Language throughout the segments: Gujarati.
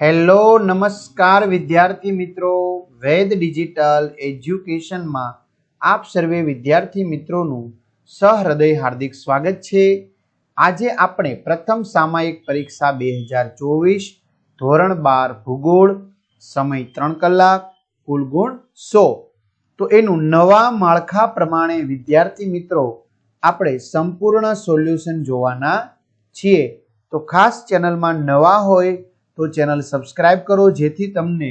હેલો, નમસ્કાર વિદ્યાર્થી મિત્રો. વેદ ડિજિટલ એજ્યુકેશનમાં આપ સર્વે વિદ્યાર્થી મિત્રોનું સહૃદય હાર્દિક સ્વાગત છે. આજે આપણે પ્રથમ સામાયિક પરીક્ષા બે હજાર ચોવીસ, ધોરણ બાર ભૂગોળ, સમય ત્રણ કલાક, કુલ ગુણ સો. તો એનું નવા માળખા પ્રમાણે વિદ્યાર્થી મિત્રો, આપણે સંપૂર્ણ સોલ્યુશન જોવાના છીએ. તો ખાસ ચેનલમાં નવા હોય તો ચેનલ સબસ્ક્રાઇબ કરો, જેથી તમને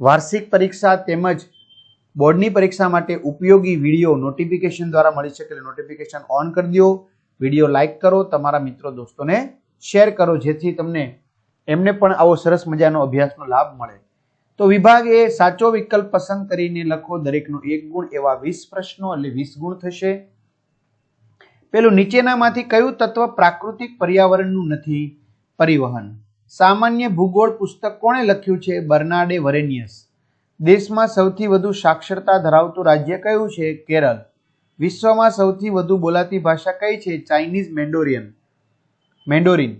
વાર્ષિક પરીક્ષા તેમજ બોર્ડની પરીક્ષા માટે ઉપયોગી વીડિયો નોટિફિકેશન દ્વારા મળી શકે. એટલે નોટિફિકેશન ઓન કરી દો, વીડિયો લાઈક કરો, તમારા મિત્રો દોસ્તોને શેર કરો, જેથી તમને એમને પણ આવો સરસ મજાનો અભ્યાસનો લાભ મળે. તો વિભાગ એ સાચો વિકલ્પ પસંદ કરીને લખો, દરેકનો એક ગુણ, એવા વીસ પ્રશ્નો એટલે વીસ ગુણ થશે. પેલું નીચેનામાંથી કયું તત્વ પ્રાકૃતિક પર્યાવરણનું નથી પરિવહન? સામાન્ય ભૂગોળ પુસ્તક કોણે લખ્યું છે? બર્નાડે વરેનિયસ. દેશમાં સૌથી વધુ સાક્ષરતા ધરાવતું રાજ્ય કયું છે? કેરળ. વિશ્વમાં સૌથી વધુ બોલાતી ભાષા કઈ છે? Chinese Mandarin. મેન્ડોરિન.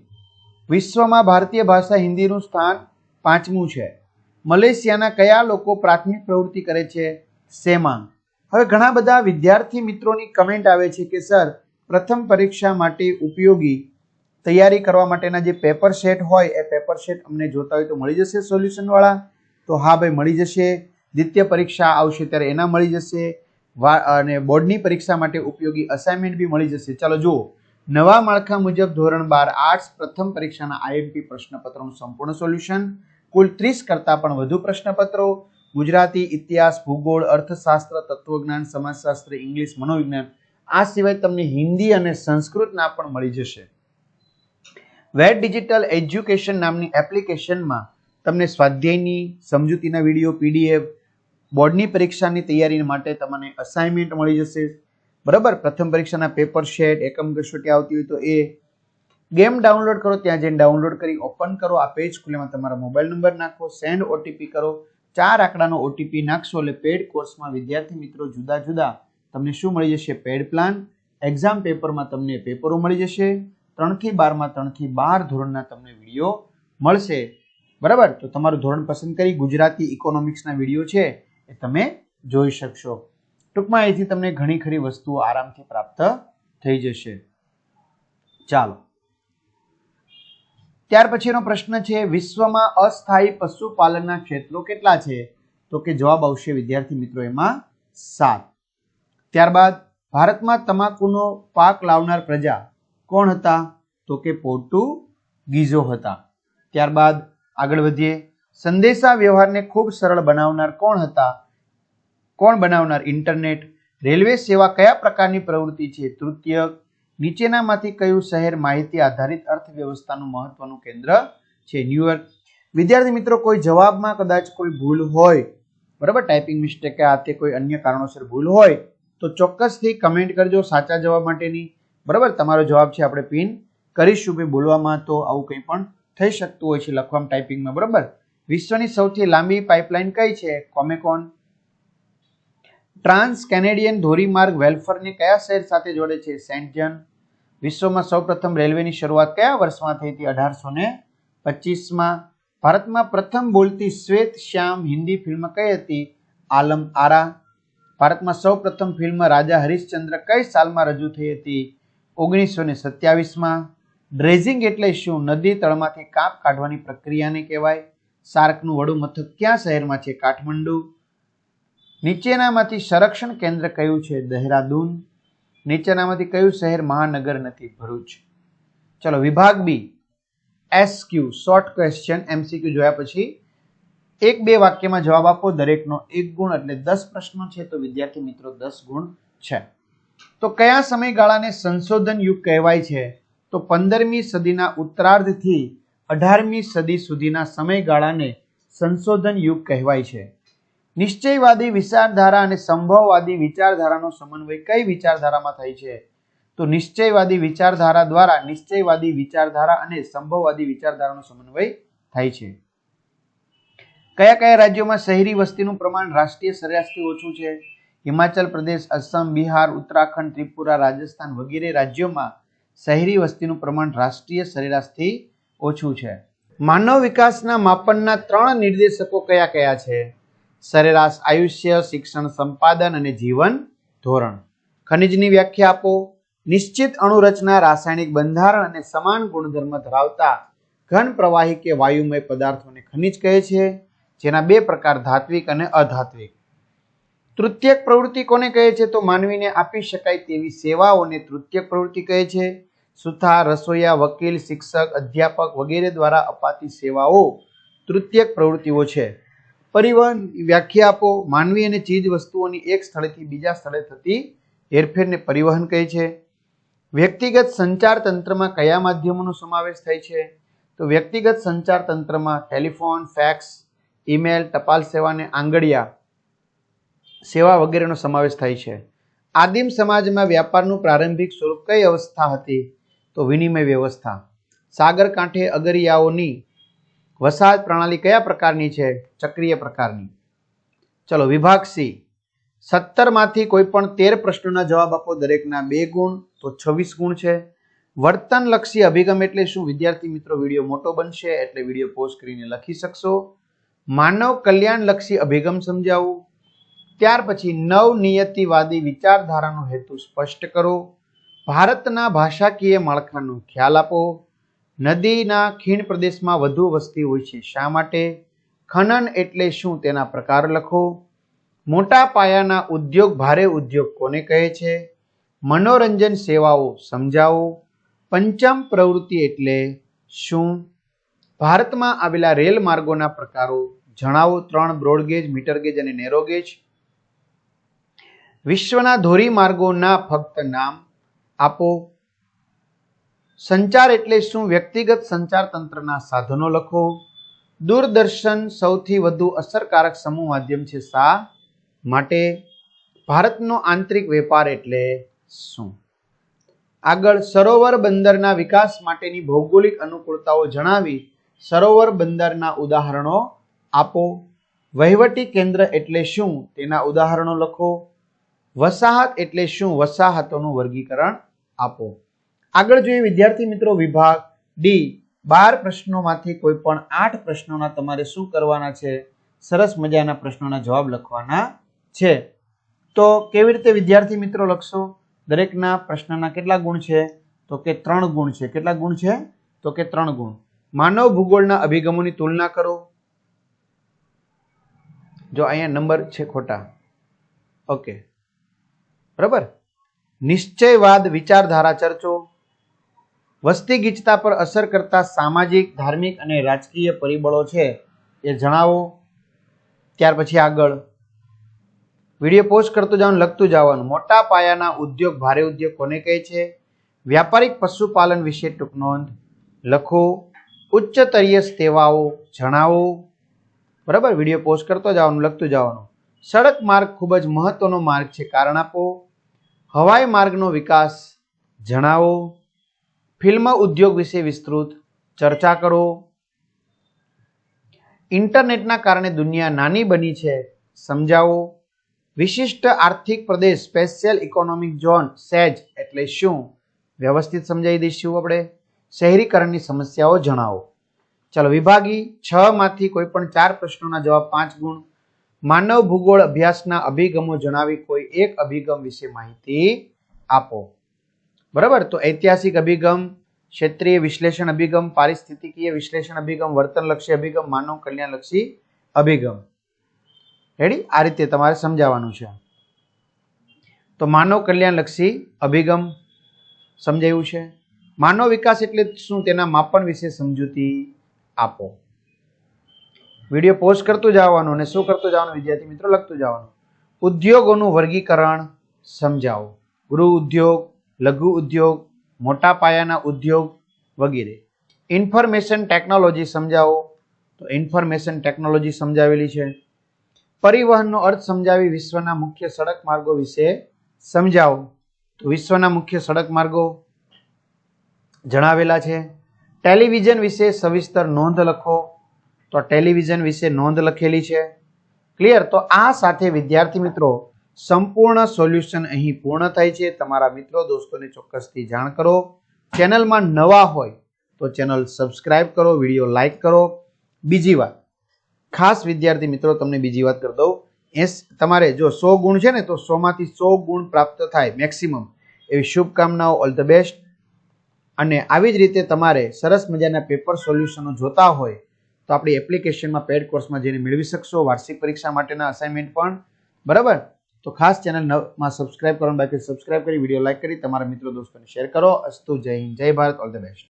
વિશ્વમાં ભારતીય ભાષા હિન્દીનું સ્થાન પાંચમું છે. મલેશિયાના કયા લોકો પ્રાથમિક પ્રવૃત્તિ કરે છે? સેમાંગ. હવે ઘણા બધા વિદ્યાર્થી મિત્રોની કમેન્ટ આવે છે કે, સર, પ્રથમ પરીક્ષા માટે ઉપયોગી તૈયારી કરવા માટેના જે પેપર સેટ હોય, એ પેપર સેટ અમને જોતા હોય તો મળી જશે સોલ્યુશન વાળા. તો હા ભાઈ, મળી જશે. દ્વિતીય પરીક્ષા આવશે ત્યારે એના મળી જશે. અને બોર્ડની પરીક્ષા માટે ઉપયોગી અસાઇનમેન્ટ બી મળી જશે. ચાલો જુઓ. નવા માળખા મુજબ ધોરણ બાર આર્ટ્સ પ્રથમ પરીક્ષાના આઈએમપી પ્રશ્નપત્રોનું સંપૂર્ણ સોલ્યુશન કુલ ત્રીસ કરતાં પણ વધુ પ્રશ્નપત્રો. ગુજરાતી ઇતિહાસ, ભૂગોળ, અર્થશાસ્ત્ર, તત્વજ્ઞાન, સમાજશાસ્ત્ર, ઇંગ્લિશ, મનોવિજ્ઞાન આ સિવાય તમને હિન્દી અને સંસ્કૃતના પણ મળી જશે. વેટ ડિજિટલ એજ્યુકેશન નામની એપ્લિકેશનમાં તમને સ્વાધ્યાયની, સમજૂતીના વીડિયો, પીડીએફ, બોર્ડની પરીક્ષાની તૈયારી માટે તમને અસાઇનમેન્ટ મળી જશે. બરાબર? પ્રથમ પરીક્ષાના પેપર શેટ એકમ કસોટી આવતી હોય તો એ ગેમ ડાઉનલોડ કરો. ત્યાં જઈને ડાઉનલોડ કરી ઓપન કરો. આ પેજ ખુલેમાં તમારા મોબાઈલ નંબર નાખો. સેન્ડ ઓટીપી કરો. ચાર આંકડાનો ઓટીપી નાખશો એટલે પેડ કોર્સમાં વિદ્યાર્થી મિત્રો જુદા જુદા તમને શું મળી જશે? Pad plan. એક્ઝામ પેપરમાં તમને પેપરો મળી જશે. ત્રણથી બારમાં, ત્રણથી બાર ધોરણના તમને વીડિયો મળશે. બરાબર? તો તમારું ધોરણ પસંદ કરી ગુજરાતી ઇકોનોમિક્સના વીડિયો છે એ તમે જોઈ શકશો. ટૂંકમાં અહીંથી તમને ઘણી ખરી વસ્તુઓ આરામથી પ્રાપ્ત થઈ જશે. ચાલો. ત્યાર પછીનો પ્રશ્ન છે, વિશ્વમાં અસ્થાયી પશુપાલનના ક્ષેત્રો કેટલા છે? તો કે જવાબ આવશે વિદ્યાર્થી મિત્રો એમાં સાત. ત્યારબાદ, ભારતમાં તમાકુનો પાક લાવનાર પ્રજા કોણ હતા? તો કે પોર્ટુગીઝો હતા. ત્યારબાદ આગળ વધીએ. સંદેશા વ્યવહારને ખૂબ સરળ બનાવનાર કોણ હતા? કોણ બનાવનાર ઇન્ટરનેટ? રેલવે સેવા કયા પ્રકારની પ્રવૃત્તિ છે? તૃતીય, નીચેનામાંથી કયું શહેર માહિતી આધારિત અર્થવ્યવસ્થાનું મહત્વનું કેન્દ્ર છે? ન્યુયોર્ક વિદ્યાર્થી મિત્રો, કોઈ જવાબમાં કદાચ કોઈ ભૂલ હોય, બરાબર? ટાઈપિંગ મિસ્ટેક કે આ તે કોઈ અન્ય કારણોસર ભૂલ હોય, તો ચોક્કસથી કમેન્ટ કરજો સાચા જવાબ માટેની. બરાબર? તમારો જવાબ છે આપણે પિન કરીશું ભાઈ બોલવામાં તો આવું કંઈ પણ થઈ શકતું હોય છે લખવામાં ટાઈપિંગમાં બરાબર? વિશ્વની સૌથી લાંબી પાઇપલાઇન કઈ છે? કોમેકોન ટ્રાન્સ કેનેડિયન ધોરીમાર્ગ વેલફરને કયા શહેર સાથે જોડે છે? સેન્ટ જન વિશ્વમાં સૌપ્રથમ રેલવેની શરૂઆત કયા વર્ષમાં થઈ હતી? અઢારસો ને પચીસમાં. ભારતમાં પ્રથમ બોલતી શ્વેત શ્યામ હિન્દી ફિલ્મ કઈ હતી? આલમ આરા. ભારતમાં સૌપ્રથમ ફિલ્મ રાજા હરિશ્ચંદ્ર કઈ સાલમાં રજૂ થઈ હતી? ઓગણીસો ને સત્યાવીસમાં ડ્રેઝિંગ એટલે શું? નદી તળમાંથી કાપ કાઢવાની પ્રક્રિયાને કહેવાય. શાર્કનું વડું મથક ક્યાં શહેરમાં છે? કાઠમંડુ. નીચેનામાંથી સંરક્ષણ કેન્દ્ર કયું છે? દહેરાદૂન. નીચેનામાંથી કયું શહેર મહાનગર નથી? ભરૂચ. ચલો, વિભાગ B. SQ short question MCQ જોયા પછી એક બે વાક્યમાં જવાબ આપો. દરેકનો એક ગુણ એટલે દસ પ્રશ્નો છે. તો વિદ્યાર્થી મિત્રો, દસ ગુણ છે. તો કયા સમયગાળાને સંશોધન યુગ કહેવાય છે? તો પંદરમી સદીના ઉત્તરાર્ધથી અઢારમી સદી સુધીના સમયગાળાને સંશોધન યુગ કહેવાય છે. નિશ્ચયવાદી વિચારધારા અને સંભવવાદી વિચારધારાનો સમન્વય કઈ વિચારધારામાં થાય છે? તો નિશ્ચયવાદી વિચારધારા દ્વારા નિશ્ચયવાદી વિચારધારા અને સંભવવાદી વિચારધારાનો સમન્વય થાય છે. કયા કયા રાજ્યોમાં શહેરી વસ્તીનું પ્રમાણ રાષ્ટ્રીય સરેરાશથી ઓછું છે? હિમાચલ પ્રદેશ, અસમ, બિહાર, ઉત્તરાખંડ, ત્રિપુરા, રાજસ્થાન વગેરે રાજ્યોમાં શહેરી વસ્તીનું પ્રમાણ રાષ્ટ્રીય સરેરાશથી ઓછું છે. માનવ વિકાસના માપનના ત્રણ નિર્દેશકો કયા કયા છે? સરેરાશ આયુષ્ય, શિક્ષણ, સંપાદન અને જીવન ધોરણ. ખનિજની વ્યાખ્યા આપો. નિશ્ચિત અણુરચના, રાસાયણિક બંધારણ અને સમાન ગુણધર્મ ધરાવતા ઘન પ્રવાહી કે વાયુમય પદાર્થોને ખનિજ કહે છે, જેના બે પ્રકાર ધાત્વિક અને અધાત્વિક. તૃતીયક પ્રવૃત્તિ કોને કહે છે? તો માનવીને આપી શકાય તેવી સેવાઓને તૃતીયક પ્રવૃત્તિ કહે છે. સુથાર રસોઈયા, વકીલ, શિક્ષક, અધ્યાપક વગેરે દ્વારા અપાતી સેવાઓ તૃતીયક પ્રવૃત્તિઓ છે. પરિવહન વ્યાખ્યા આપો માનવી અને ચીજ વસ્તુઓની એક સ્થળેથી બીજા સ્થળે થતી હેરફેરને પરિવહન કહે છે. વ્યક્તિગત સંચાર તંત્રમાં કયા માધ્યમોનો સમાવેશ થાય છે? તો વ્યક્તિગત સંચાર તંત્રમાં ટેલિફોન, ફેક્સ, ઈમેલ, ટપાલ સેવા અને આંગળિયા સેવા વગેરેનો સમાવેશ થાય છે. આદિમ સમાજમાં વ્યાપારનું પ્રારંભિક સ્વરૂપ કઈ અવસ્થા હતી? તો વિનિમય વ્યવસ્થા. સાગરકાંઠે અગરિયાઓની વસાહત પ્રણાલી કયા પ્રકારની છે? ચક્રીય પ્રકારની. ચલો, વિભાગ સી. સત્તરમાંથી કોઈ પણ તેર પ્રશ્નોના જવાબ આપો. દરેકના બે ગુણ, તો છવ્વીસ ગુણ છે. વર્તનલક્ષી અભિગમ એટલે શું? વિદ્યાર્થી મિત્રો, વીડિયો મોટો બનશે એટલે વીડિયો પોઝ કરીને લખી શકશો. માનવ કલ્યાણલક્ષી અભિગમ સમજાવું. ત્યાર પછી નવનિયતિવાદી વિચારધારાનો હેતુ સ્પષ્ટ કરો, ભારતના ભાષાકીય માળખાનો ખ્યાલ આપો, નદીના ખીણ પ્રદેશમાં વધુ વસ્તી હોય છે શા માટે, ખનન એટલે શું તેના પ્રકાર લખો, મોટા પાયાના ઉદ્યોગ ભારે ઉદ્યોગ કોને કહે છે, મનોરંજન સેવાઓ સમજાવો, પંચમ પ્રવૃત્તિ એટલે શું, ભારતમાં આવેલા રેલ માર્ગોના પ્રકારો જણાવો, ત્રણ બ્રોડગેજ, મીટરગેજ અને નેરોગેજ વિશ્વના ધોરીમાર્ગોના ફક્ત નામ આપો. સંચાર એટલે શું? વ્યક્તિગત સંચાર તંત્રના સાધનો લખો. દૂરદર્શન સૌથી વધુ અસરકારક સમૂહ માધ્યમ છે શા માટે? ભારતનો આંતરિક વેપાર એટલે શું? આગળ સરોવર બંદરના વિકાસ માટેની ભૌગોલિક અનુકૂળતાઓ જણાવી સરોવર બંદરના ઉદાહરણો આપો. વહીવટી કેન્દ્ર એટલે શું? તેના ઉદાહરણો લખો. વસાહત એટલે શું? વસાહતોનું વર્ગીકરણ આપો. આગળ જોઈએ વિદ્યાર્થી મિત્રો વિભાગ ડી. બાર પ્રશ્નોમાંથી કોઈ પણ આઠ પ્રશ્નોના તમારે શું કરવાના છે? સરસ મજાના પ્રશ્નોના જવાબ લખવાના છે. તો કેવી રીતે વિદ્યાર્થી મિત્રો લખશો? દરેકના પ્રશ્નના કેટલા ગુણ છે? તો કે ત્રણ ગુણ છે. કેટલા ગુણ છે? તો કે ત્રણ ગુણ. માનવ ભૂગોળના અભિગમોની તુલના કરો. જો અહીંયા નંબર છે ખોટા. ઓકે. બરાબર? નિશ્ચયવાદ વિચારધારા ચર્ચો, વસ્તી ગીચતા પર અસર કરતા સામાજિક, ધાર્મિક અને રાજકીય પરિબળો છે એ જણાવો. ત્યાર પછી આગળ. વીડિયો પોસ્ટ કરતું જવાનું લખતું જવાનું. મોટા પાયાના ઉદ્યોગ, ભારે ઉદ્યોગ કોને કહે છે? વ્યાપારિક પશુપાલન વિશે ટૂંક નોંધ લખો. ઉચ્ચતરીય સેવાઓ જણાવો. બરાબર? વીડિયો પોસ્ટ કરતો જવાનું લખતું જવાનું. સડક માર્ગ ખૂબ જ મહત્વનો માર્ગ છે. કારણ આપો. હવાઈ માર્ગનો વિકાસ જણાવો. ફિલ્મ ઉદ્યોગ વિશે વિસ્તૃત ચર્ચા કરો. ઇન્ટરનેટના કારણે દુનિયા નાની બની છે, સમજાવો. વિશિષ્ટ આર્થિક પ્રદેશ સ્પેશિયલ ઇકોનોમિક ઝોન સેજ એટલે શું? વ્યવસ્થિત સમજાવી દઈશું આપણે. શહેરીકરણની સમસ્યાઓ જણાવો. ચાલો, વિભાગી છ માંથી કોઈ પણ ચાર પ્રશ્નોના જવાબ પાંચ ગુણ. માનવ ભૂગોળ અભ્યાસના અભિગમો જણાવી કોઈ એક અભિગમ વિશે માહિતી આપો. બરાબર? તો ઐતિહાસિક અભિગમ, ક્ષેત્રીય વિશ્લેષણ અભિગમ, પારિસ્થિતિકીય વિશ્લેષણ અભિગમ, વર્તનલક્ષી અભિગમ, માનવ કલ્યાણલક્ષી અભિગમ. રેડી આ રીતે તમારે સમજાવવાનું છે. તો માનવ કલ્યાણલક્ષી અભિગમ સમજાયું છે. માનવ વિકાસ એટલે શું તેના માપન વિશે સમજૂતી આપો. વીડિયો પોસ્ટ કરતું જવાનું અને શું કરતું જવાનું, વિદ્યાર્થી મિત્રો લખતું જવાનું. ઉદ્યોગોનું વર્ગીકરણ સમજાવો. ગૃહ ઉદ્યોગ, લઘુ ઉદ્યોગ, મોટા પાયાના ઉદ્યોગ વગેરે. ઇન્ફોર્મેશન ટેકનોલોજી સમજાવો. તો ઇન્ફોર્મેશન ટેકનોલોજી સમજાવેલી છે. પરિવહનનો અર્થ સમજાવી વિશ્વના મુખ્ય સડક માર્ગો વિશે સમજાવો. તો વિશ્વના મુખ્ય સડક માર્ગો જણાવેલા છે. ટેલિવિઝન વિશે સવિસ્તર નોંધ લખો. તો ટેલિવિઝન વિશે નોંધ લખેલી છે. ક્લિયર તો આ સાથે વિદ્યાર્થી મિત્રો, સંપૂર્ણ સોલ્યુશન અહીં પૂર્ણ થાય છે. તમારા મિત્રો, દોસ્તોને ચોક્કસથી જાણ કરો. ચેનલમાં નવા હોય તો ચેનલ સબસ્ક્રાઇબ કરો વીડિયો લાઈક કરો. બીજી વાત, ખાસ વિદ્યાર્થી મિત્રો, તમને બીજી વાત કરી દઉં. એસ, તમારે જો સો ગુણ છે ને, તો સોમાંથી સો ગુણ પ્રાપ્ત થાય મેક્સિમમ એવી શુભકામનાઓ ઓલ ધ બેસ્ટ અને આવી જ રીતે તમારે સરસ મજાના પેપર સોલ્યુશનો જોતા હોય તો આપણી એપ્લિકેશનમાં પેડ કોર્સમાં જઈને મેળવી શકશો. વાર્ષિક પરીક્ષા માટેના અસાઇનમેન્ટ પણ. બરાબર? તો ખાસ ચેનલ નવમાં સબસ્ક્રાઇબ કરવાનું બાકી સબસ્ક્રાઇબ કરી વીડિયો લાઇક કરી, તમારા મિત્રો, દોસ્તોને શેર કરો. અસ્તુ જય હિન્દ, જય ભારત ઓલ ધ બેસ્ટ